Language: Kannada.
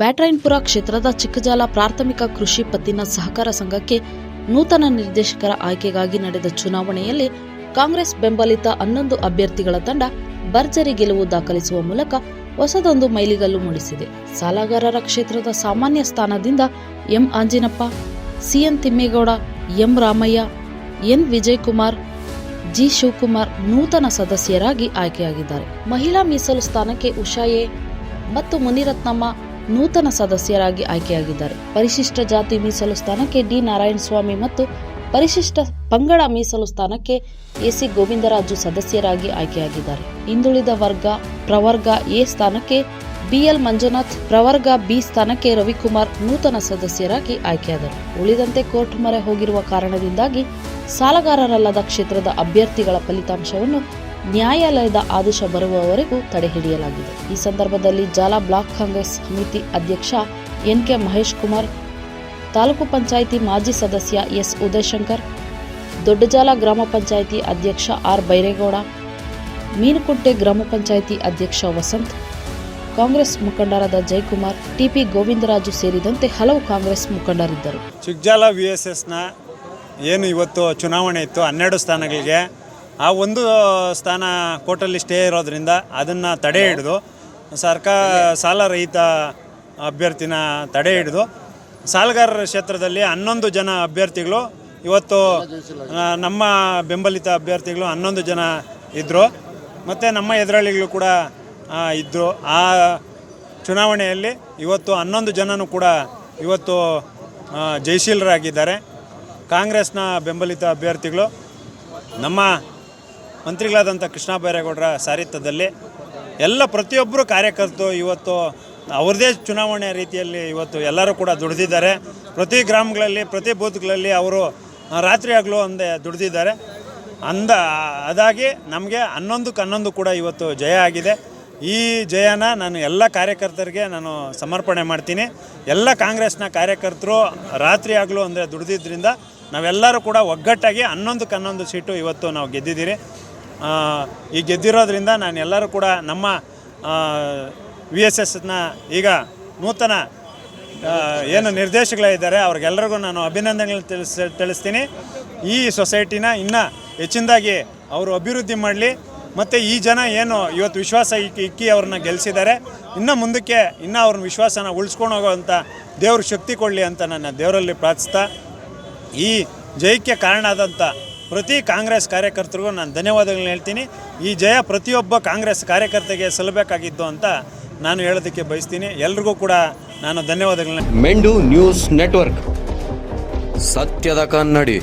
ಬ್ಯಾಟ್ರಾಯನ್ಪುರ ಕ್ಷೇತ್ರದ ಚಿಕ್ಕಜಾಲ ಪ್ರಾಥಮಿಕ ಕೃಷಿ ಪತ್ತಿನ ಸಹಕಾರ ಸಂಘಕ್ಕೆ ನೂತನ ನಿರ್ದೇಶಕರ ಆಯ್ಕೆಗಾಗಿ ನಡೆದ ಚುನಾವಣೆಯಲ್ಲಿ ಕಾಂಗ್ರೆಸ್ ಬೆಂಬಲಿತ ಹನ್ನೊಂದು ಅಭ್ಯರ್ಥಿಗಳ ತಂಡ ಭರ್ಜರಿ ಗೆಲುವು ದಾಖಲಿಸುವ ಮೂಲಕ ಹೊಸದೊಂದು ಮೈಲಿಗಲ್ಲು ಮೂಡಿಸಿದೆ. ಸಾಲಗಾರರ ಕ್ಷೇತ್ರದ ಸಾಮಾನ್ಯ ಸ್ಥಾನದಿಂದ M Anjinappa, CN Thimmegowda, M Ramaiah, N Vijaykumar, G Shivakumar ನೂತನ ಸದಸ್ಯರಾಗಿ ಆಯ್ಕೆಯಾಗಿದ್ದಾರೆ. ಮಹಿಳಾ ಮೀಸಲು ಸ್ಥಾನಕ್ಕೆ ಉಷಾಯೆ ಮತ್ತು ಮುನಿರತ್ನಮ್ಮ ನೂತನ ಸದಸ್ಯರಾಗಿ ಆಯ್ಕೆಯಾಗಿದ್ದಾರೆ. ಪರಿಶಿಷ್ಟ ಜಾತಿ ಮೀಸಲು ಸ್ಥಾನಕ್ಕೆ ಡಿ. ನಾರಾಯಣಸ್ವಾಮಿ ಮತ್ತು ಪರಿಶಿಷ್ಟ ಪಂಗಡ ಮೀಸಲು ಸ್ಥಾನಕ್ಕೆ ಎಸಿ ಗೋವಿಂದರಾಜು ಸದಸ್ಯರಾಗಿ ಆಯ್ಕೆಯಾಗಿದ್ದಾರೆ. ಹಿಂದುಳಿದ ವರ್ಗ, ಪ್ರವರ್ಗ ಎ ಸ್ಥಾನಕ್ಕೆ ಬಿಎಲ್ ಮಂಜುನಾಥ್, ಪ್ರವರ್ಗ ಬಿ ಸ್ಥಾನಕ್ಕೆ ರವಿಕುಮಾರ್ ನೂತನ ಸದಸ್ಯರಾಗಿ ಆಯ್ಕೆಯಾದರು. ಉಳಿದಂತೆ ಕೋರ್ಟ್ ಮೊರೆ ಹೋಗಿರುವ ಕಾರಣದಿಂದಾಗಿ ಸಾಲಗಾರರಲ್ಲದ ಕ್ಷೇತ್ರದ ಅಭ್ಯರ್ಥಿಗಳ ಫಲಿತಾಂಶವನ್ನು ನ್ಯಾಯಾಲಯದ ಆದೇಶ ಬರುವವರೆಗೂ ತಡೆಹಿಡಿಯಲಾಗಿದೆ ಈ ಸಂದರ್ಭದಲ್ಲಿ ಜಾಲ ಬ್ಲಾಕ್ ಕಾಂಗ್ರೆಸ್ ಸಮಿತಿ ಅಧ್ಯಕ್ಷ ಎನ್ ಕೆ ಮಹೇಶ್ ಕುಮಾರ್, ತಾಲೂಕು ಪಂಚಾಯಿತಿ ಮಾಜಿ ಸದಸ್ಯ ಎಸ್ ಉದಯಶಂಕರ್ ದೊಡ್ಡಜಾಲ ಗ್ರಾಮ ಪಂಚಾಯಿತಿ ಅಧ್ಯಕ್ಷ ಆರ್ ಬೈರೇಗೌಡ, ಮೀನುಕುಂಟೆ ಗ್ರಾಮ ಪಂಚಾಯಿತಿ ಅಧ್ಯಕ್ಷ ವಸಂತ್, ಕಾಂಗ್ರೆಸ್ ಮುಖಂಡರಾದ ಜಯಕುಮಾರ್ ಟಿಪಿ ಗೋವಿಂದರಾಜು ಸೇರಿದಂತೆ ಹಲವು ಕಾಂಗ್ರೆಸ್ ಮುಖಂಡರಿದ್ದರು. ಚಿಕ್ಕಜಾಲ ವಿ ಎಸ್ ಎಸ್ನ ಏನು ಇವತ್ತು ಚುನಾವಣೆ ಇತ್ತು, ಹನ್ನೆರಡು ಸ್ಥಾನಗಳಿಗೆ ಆ ಒಂದು ಸ್ಥಾನ ಕೋರ್ಟಲ್ಲಿ ಸ್ಟೇ ಇರೋದ್ರಿಂದ ಅದನ್ನು ತಡೆ ಹಿಡಿದು ಸರ್ಕಾರ ಸಾಲ ರಹಿತ ಅಭ್ಯರ್ಥಿನ ತಡೆ ಹಿಡಿದು ಸಾಲಗಾರರ ಕ್ಷೇತ್ರದಲ್ಲಿ ಹನ್ನೊಂದು ಜನ ಅಭ್ಯರ್ಥಿಗಳು, ಇವತ್ತು ನಮ್ಮ ಬೆಂಬಲಿತ ಅಭ್ಯರ್ಥಿಗಳು ಹನ್ನೊಂದು ಜನ ಇದ್ದರು ಮತ್ತು ನಮ್ಮ ಎದುರಾಳಿಗಳು ಕೂಡ ಇದ್ದರು ಆ ಚುನಾವಣೆಯಲ್ಲಿ ಇವತ್ತು ಹನ್ನೊಂದು ಜನನೂ ಕೂಡ ಇವತ್ತು ಜಯಶೀಲರಾಗಿದ್ದಾರೆ. ಕಾಂಗ್ರೆಸ್ನ ಬೆಂಬಲಿತ ಅಭ್ಯರ್ಥಿಗಳು, ನಮ್ಮ ಮಂತ್ರಿಗಳಾದಂಥ ಕೃಷ್ಣ ಬೈರೇಗೌಡರ ಸಾರಿತ್ವದಲ್ಲಿ ಎಲ್ಲ ಪ್ರತಿಯೊಬ್ಬರು ಕಾರ್ಯಕರ್ತರು ಇವತ್ತು ಅವ್ರದ್ದೇ ಚುನಾವಣೆ ರೀತಿಯಲ್ಲಿ ಇವತ್ತು ಎಲ್ಲರೂ ಕೂಡ ದುಡಿದಿದ್ದಾರೆ. ಪ್ರತಿ ಗ್ರಾಮಗಳಲ್ಲಿ, ಪ್ರತಿ ಬೂತ್ಗಳಲ್ಲಿ ಅವರು ರಾತ್ರಿ ಆಗಲೂ ಒಂದೇ ದುಡಿದಿದ್ದಾರೆ. ಅಂದ, ಅದಾಗಿ ನಮಗೆ ಹನ್ನೊಂದಕ್ಕೆ ಹನ್ನೊಂದು ಕೂಡ ಇವತ್ತು ಜಯ ಆಗಿದೆ. ಈ ಜಯನ ನಾನು ಎಲ್ಲ ಕಾರ್ಯಕರ್ತರಿಗೆ ನಾನು ಸಮರ್ಪಣೆ ಮಾಡ್ತೀನಿ. ಎಲ್ಲ ಕಾಂಗ್ರೆಸ್ನ ಕಾರ್ಯಕರ್ತರು ರಾತ್ರಿ ಆಗಲು ಅಂದರೆ ದುಡಿದಿದ್ದರಿಂದ ನಾವೆಲ್ಲರೂ ಕೂಡ ಒಗ್ಗಟ್ಟಾಗಿ ಹನ್ನೊಂದಕ್ಕೆ ಹನ್ನೊಂದು ಸೀಟು ಇವತ್ತು ನಾವು ಗೆದ್ದಿದ್ದೀರಿ. ಈ ಗೆದ್ದಿರೋದ್ರಿಂದ ನಾನು ಎಲ್ಲರೂ ಕೂಡ ನಮ್ಮ ವಿ ಎಸ್ ಎಸ್ನ ಈಗ ನೂತನ ಏನು ನಿರ್ದೇಶಗಳಿದ್ದಾರೆ ಅವ್ರಿಗೆಲ್ಲರಿಗೂ ನಾನು ಅಭಿನಂದನೆಗಳು ತಿಳಿಸ್, ತಿಳಿಸ್ತೀನಿ. ಈ ಸೊಸೈಟಿನ ಇನ್ನೂ ಹೆಚ್ಚಿನದಾಗಿ ಅವರು ಅಭಿವೃದ್ಧಿ ಮಾಡಲಿ. ಮತ್ತು ಈ ಜನ ಏನು ಇವತ್ತು ವಿಶ್ವಾಸ ಇಕ್ಕಿ ಇಕ್ಕಿ ಅವ್ರನ್ನ ಗೆಲ್ಲಿಸಿದ್ದಾರೆ ಇನ್ನೂ ಮುಂದಕ್ಕೆ ಇನ್ನೂ ಅವ್ರನ್ನ ವಿಶ್ವಾಸನ ಉಳಿಸ್ಕೊಂಡು ಹೋಗೋವಂಥ ದೇವ್ರ ಶಕ್ತಿ ಕೊಡಲಿ ಅಂತ ನನ್ನ ದೇವರಲ್ಲಿ ಪ್ರಾರ್ಥಿಸ್ತಾ, ಈ ಜಯಕ್ಕೆ ಕಾರಣ ಆದಂಥ ಪ್ರತಿ ಕಾಂಗ್ರೆಸ್ ಕಾರ್ಯಕರ್ತರಿಗೂ ನಾನು ಧನ್ಯವಾದಗಳನ್ನ ಹೇಳ್ತೀನಿ. ಈ ಜಯ ಪ್ರತಿಯೊಬ್ಬ ಕಾಂಗ್ರೆಸ್ ಕಾರ್ಯಕರ್ತರಿಗೆ ಸಲ್ಲಬೇಕಾಗಿದ್ದು ಅಂತ ನಾನು ಹೇಳೋದಕ್ಕೆ ಬಯಸ್ತೀನಿ. ಎಲ್ರಿಗೂ ಕೂಡ ನಾನು ಧನ್ಯವಾದಗಳನ್ನ ಮೆಂಡು ನ್ಯೂಸ್ ನೆಟ್ವರ್ಕ್. ಸತ್ಯದ ಕನ್ನಡಿ.